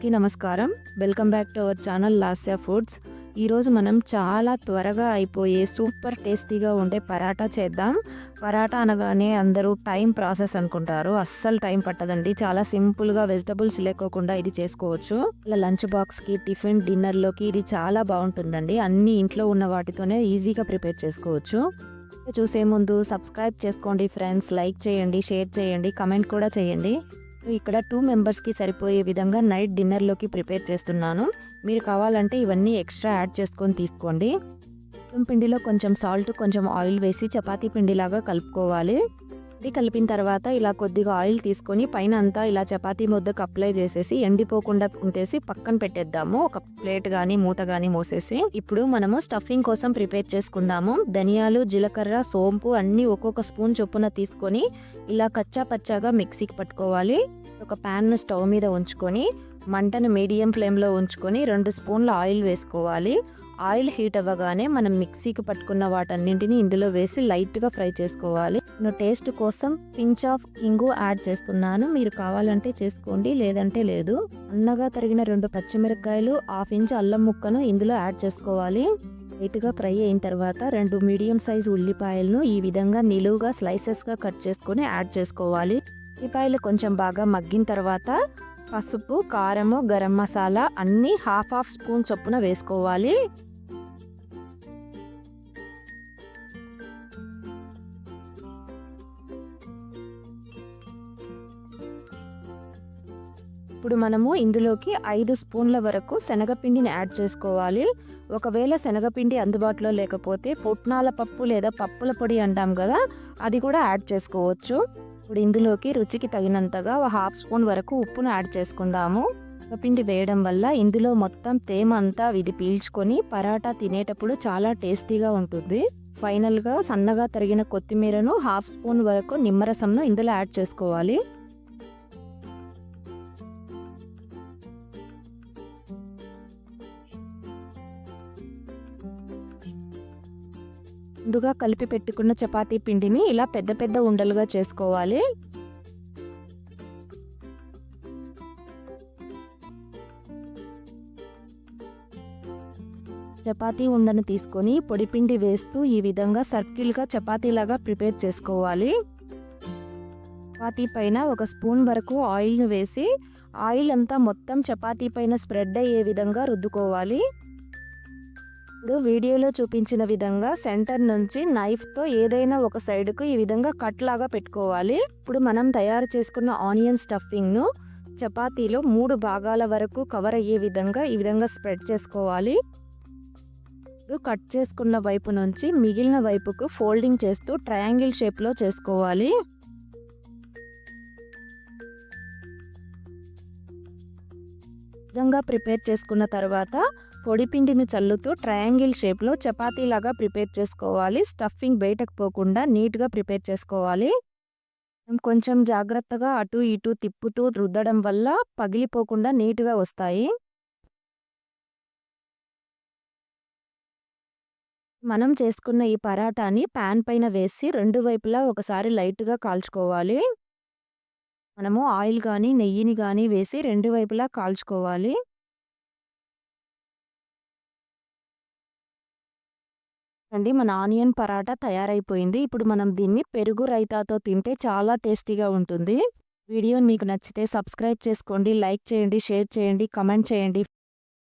అందరికీ నమస్కారం. Welcome back to our channel Lasya Foods. ఈరోజు మనం చాలా త్వరగా అయిపోయే సూపర్ టేస్టీగా ఉండే పరాటా చేద్దాం. పరాటా అనగానే అందరూ టైం ప్రాసెస్ అనుకుంటారు. అస్సలు టైం పట్టదండి. చాలా సింపుల్గా వెజిటబుల్స్ లేకోకుండా ఇది చేసుకోవచ్చు. ఇలా లంచ్ బాక్స్కి టిఫిన్ డిన్నర్లోకి ఇది చాలా బాగుంటుందండి. అన్ని ఇంట్లో ఉన్న వాటితోనే ఈజీగా ప్రిపేర్ చేసుకోవచ్చు. చూసే ముందు సబ్స్క్రైబ్ చేసుకోండి ఫ్రెండ్స్. లైక్ చేయండి షేర్ చేయండి కమెంట్ కూడా చేయండి. ఇక్కడ టూ మెంబర్స్కి సరిపోయే విధంగా నైట్ డిన్నర్లోకి ప్రిపేర్ చేస్తున్నాను. మీరు కావాలంటే ఇవన్నీ ఎక్స్ట్రా యాడ్ చేసుకొని తీసుకోండి. పిండిలో కొంచెం సాల్ట్ కొంచెం ఆయిల్ వేసి చపాతీ పిండిలాగా కలుపుకోవాలి. ఇది కలిపిన తర్వాత ఇలా కొద్దిగా ఆయిల్ తీసుకొని పైన అంతా ఇలా చపాతీ ముద్దకు అప్లై చేసేసి ఎండిపోకుండా ఉంటేసి పక్కన పెట్టేద్దాము. ఒక ప్లేట్ కానీ మూత కానీ మోసేసి. ఇప్పుడు మనము స్టఫింగ్ కోసం ప్రిపేర్ చేసుకుందాము. ధనియాలు జీలకర్ర సోంపు అన్నీ ఒక్కొక్క స్పూన్ చొప్పున తీసుకొని ఇలా కచ్చా పచ్చాగా మిక్సీకి పట్టుకోవాలి. ఒక ప్యాన్ను స్టవ్ మీద ఉంచుకొని మంటను మీడియం ఫ్లేమ్లో ఉంచుకొని రెండు స్పూన్ల ఆయిల్ వేసుకోవాలి. ఆయిల్ హీట్ అవ్వగానే మనం మిక్సీకి పట్టుకున్న వాటన్నింటిని ఇందులో వేసి లైట్గా ఫ్రై చేసుకోవాలి. నేను టేస్ట్ కోసం పించ్ ఆఫ్ ఇంగు యాడ్ చేస్తున్నాను. మీరు కావాలంటే చేసుకోండి లేదంటే లేదు. అన్నగా తరిగిన రెండు పచ్చిమిరపకాయలు హాఫ్ ఇంచ్ అల్లం ముక్కను ఇందులో యాడ్ చేసుకోవాలి. లైట్గా ఫ్రై అయిన తర్వాత రెండు మీడియం సైజ్ ఉల్లిపాయలను ఈ విధంగా నిలువుగా స్లైసెస్గా కట్ చేసుకొని యాడ్ చేసుకోవాలి. ఉల్లిపాయలు కొంచెం బాగా మగ్గిన తర్వాత పసుపు కారము గరం మసాలా అన్నీ హాఫ్ హాఫ్ స్పూన్ చొప్పున వేసుకోవాలి. ఇప్పుడు మనము ఇందులోకి ఐదు స్పూన్ల వరకు శనగపిండిని యాడ్ చేసుకోవాలి. ఒకవేళ శనగపిండి అందుబాటులో లేకపోతే పుట్నాల పప్పు లేదా పప్పుల పొడి అంటాం కదా అది కూడా యాడ్ చేసుకోవచ్చు. ఇప్పుడు ఇందులోకి రుచికి తగినంతగా ఒక హాఫ్ స్పూన్ వరకు ఉప్పును యాడ్ చేసుకుందాము. పిండి వేయడం వల్ల ఇందులో మొత్తం తేమ అంతా ఇది పీల్చుకొని పరాటా తినేటప్పుడు చాలా టేస్టీగా ఉంటుంది. ఫైనల్గా సన్నగా తరిగిన కొత్తిమీరను హాఫ్ స్పూన్ వరకు నిమ్మరసంను ఇందులో యాడ్ చేసుకోవాలి. ముందుగా కలిపి పెట్టుకున్న చపాతీ పిండిని ఇలా పెద్ద పెద్ద ఉండలుగా చేసుకోవాలి. చపాతీ ఉండను తీసుకొని పొడిపిండి వేస్తూ ఈ విధంగా సర్కిల్గా చపాతీలాగా ప్రిపేర్ చేసుకోవాలి. చపాతీ పైన ఒక స్పూన్ వరకు ఆయిల్ను వేసి ఆయిల్ అంతా మొత్తం చపాతీ పైన స్ప్రెడ్ అయ్యే విధంగా రుద్దుకోవాలి. ఇప్పుడు వీడియోలో చూపించిన విధంగా సెంటర్ నుంచి నైఫ్తో ఏదైనా ఒక సైడ్కు ఈ విధంగా కట్ లాగా పెట్టుకోవాలి. ఇప్పుడు మనం తయారు చేసుకున్న ఆనియన్ స్టఫింగ్ను చపాతీలో మూడు భాగాల వరకు కవర్ అయ్యే విధంగా ఈ విధంగా స్ప్రెడ్ చేసుకోవాలి. ఇప్పుడు కట్ చేసుకున్న వైపు నుంచి మిగిలిన వైపుకు ఫోల్డింగ్ చేస్తూ ట్రయాంగిల్ షేప్లో చేసుకోవాలి. విధంగా ప్రిపేర్ చేసుకున్న తర్వాత పొడిపిండిని చల్లుతూ ట్రయాంగిల్ షేప్లో చపాతీలాగా ప్రిపేర్ చేసుకోవాలి. స్టఫింగ్ బయటకు పోకుండా నీట్గా ప్రిపేర్ చేసుకోవాలి. కొంచెం జాగ్రత్తగా అటు ఇటు తిప్పుతూ రుద్దడం వల్ల పగిలిపోకుండా నీట్గా వస్తాయి. మనం చేసుకున్న ఈ పరాటాని ప్యాన్ పైన వేసి రెండు వైపులా ఒకసారి లైట్గా కాల్చుకోవాలి. మనము ఆయిల్ కానీ నెయ్యిని కానీ వేసి రెండు వైపులా కాల్చుకోవాలి. అండి. మన ఆనియన్ పరాటా తయారైపోయింది. ఇప్పుడు మనం దీన్ని పెరుగు రైతాతో తింటే చాలా టేస్టీగా ఉంటుంది. వీడియోని మీకు నచ్చితే సబ్స్క్రైబ్ చేసుకోండి లైక్ చేయండి షేర్ చేయండి కమెంట్ చేయండి.